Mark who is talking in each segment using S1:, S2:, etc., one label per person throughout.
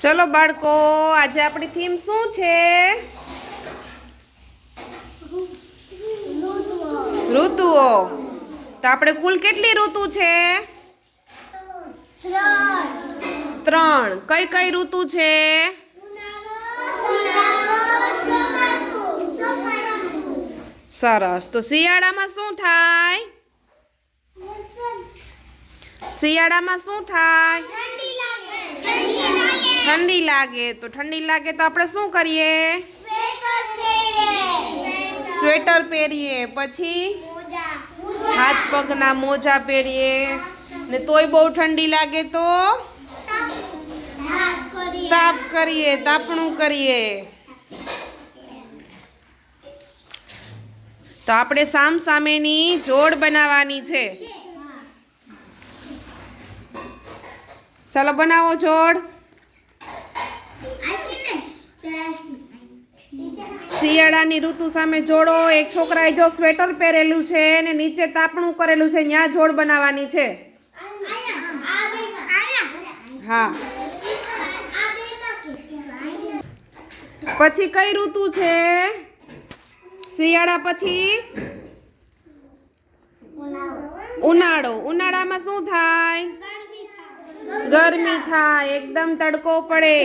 S1: ચલો બાળકો, આજે આપણી થીમ શું છે? ઋતુઓ. તો આપણે કુલ કેટલી ઋતુ છે? ત્રણ. કઈ કઈ ઋતુ છે? સરસ. તો શિયાળામાં શું થાય? શિયાળામાં શું થાય? ઠંડી લાગે તો ઠંડી લાગે તો આપણે શું કરીએ? સ્વેટર પહેરીએ, પછી હાથ પગના મોજા પહેરીએ. ને તોય બહુ ઠંડી લાગે તો તાપ કરીએ, તાપણું કરીએ. તો આપણે સામ સામેની જોડ બનાવવાની છે. ચાલો બનાવો જોડ. શિયાળાની ઋતુ સામે જોડો. એક છોકરાએ જો સ્વેટર પહેરેલું છે ને નીચે તાપણું કરેલું છે ત્યાં જોડ બનાવવાની છે. હા. પછી કઈ ઋતુ છે? શિયાળા પછી? ઉનાળો. ઉનાળામાં શું થાય? ગરમી થાય, એકદમ તડકો પડે.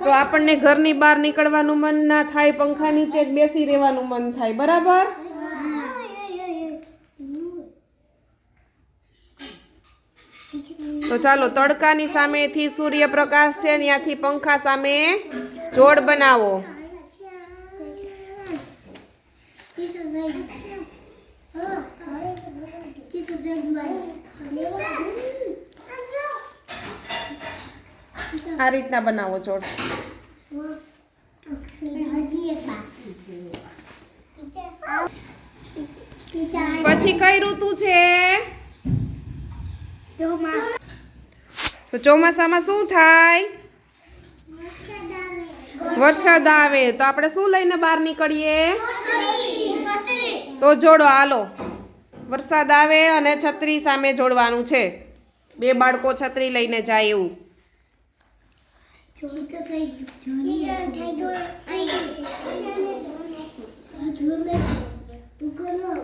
S1: તો આપણને ઘરની બહાર નીકળવાનું મન ના થાય, પંખા નીચે જ બેસી રહેવાનું મન થાય, બરાબર? તો ચાલો, તડકાની સામેથી સૂર્યપ્રકાશ છે ત્યાંથી પંખા સામે જોડ બનાવો. આ રીતના બનાવો છો પછી કઈ ઋતુ છે? તો ચોમાસામાં શું થાય? વરસાદ આવે. તો આપણે શું લઈને બહાર નીકળીએ? તો જોડો, હાલો. વરસાદ આવે અને છત્રી સામે જોડવાનું છે. બે બાળકો છત્રી લઈને જાય એવું. Bu konu